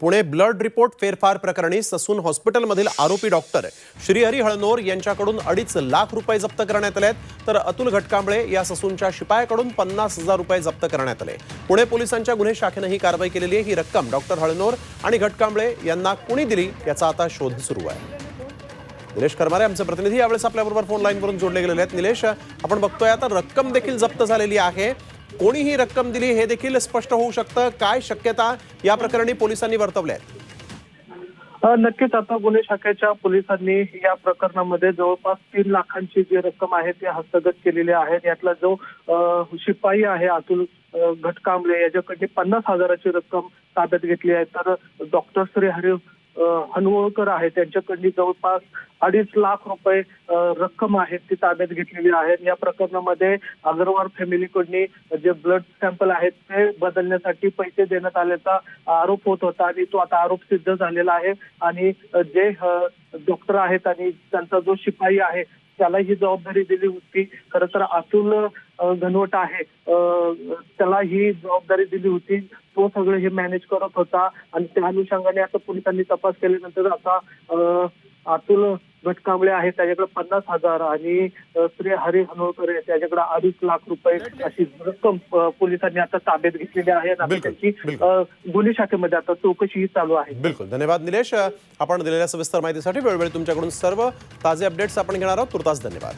Pune blood report फेरफार प्रकरणी Sassoon हॉस्पिटलमधील आरोपी डॉक्टर श्रीहरी हळनोर यांच्याकडून अडीच लाख रुपये जप्त करण्यात आले आहेत तर अतुल घटकांबळे या ससूनच्या शिपायाकडून पन्नास हजार रुपये जप्त करण्यात आले. पुणे पोलिसांच्या गुन्हे शाखेनं ही कारवाई केलेली आहे. ही रक्कम डॉक्टर हळनोर आणि घटकांबळे यांना कुणी दिली याचा आता शोध सुरू आहे. निलेश करमारे आमचे प्रतिनिधी यावेळेस आपल्याबरोबर फोन लाईनवरून जोडले गेलेले आहेत. निलेश आपण बघतोय आता रक्कम देखील जप्त झालेली आहे. कोणी ही रक्कम दिली हे देखील स्पष्ट होऊ शकतं. काय शक्यता या प्रकरणी पोलिसांनी वर्तवल्या आहेत? नक्कीच. आता गुन्हे शाखेच्या पोलिसांनी या प्रकरणामध्ये जवळपास तीन लाखांची जी रक्कम आहे ती हस्तगत केलेली आहे. यातला जो शिपाई आहे अतुल घटकांबळे याच्याकडे पन्नास हजाराची रक्कम ताब्यात घेतली आहे. तर डॉक्टर श्री हरी हनवळकर आहे त्यांच्याकडून जवळपास अडीच लाख रुपये रक्कम आहे ती ताब्यात घेतलेली आहे या प्रकरणामध्ये अग्रवाल फॅमिलीकडनी जे ब्लड सॅम्पल आहेत ते बदलण्यासाठी पैसे देण्यात आल्याचा आरोप होत होता आणि तो आता आरोप सिद्ध झालेला आहे. आणि जे डॉक्टर आहेत आणि त्यांचा जो शिपाई आहे त्याला ही जबाबदारी दिली होती. खरं तर अतुल घनवट आहे. त्याला ही जबाबदारी दिली होती. तो सगळं हे मॅनेज करत होता. आणि त्या अनुषंगाने आता पोलिसांनी तपास केल्यानंतर आता अतुल घटकांबळे आहे त्याच्याकडे पन्नास हजार आणि श्री हरी हनोळकर त्याच्याकडे अडीच लाख रुपये अशी रक्कम पोलिसांनी आता ताब्यात घेतलेली आहे. आणि त्यांची गुन्हे शाखेमध्ये आता चौकशीही चालू आहे. बिलकुल. धन्यवाद निलेश. आपण दिलेल्या सविस्तर माहितीसाठी वेळोवेळी तुमच्याकडून सर्व ताजे अपडेट्स आपण घेणार आहोत. तुर्तास धन्यवाद.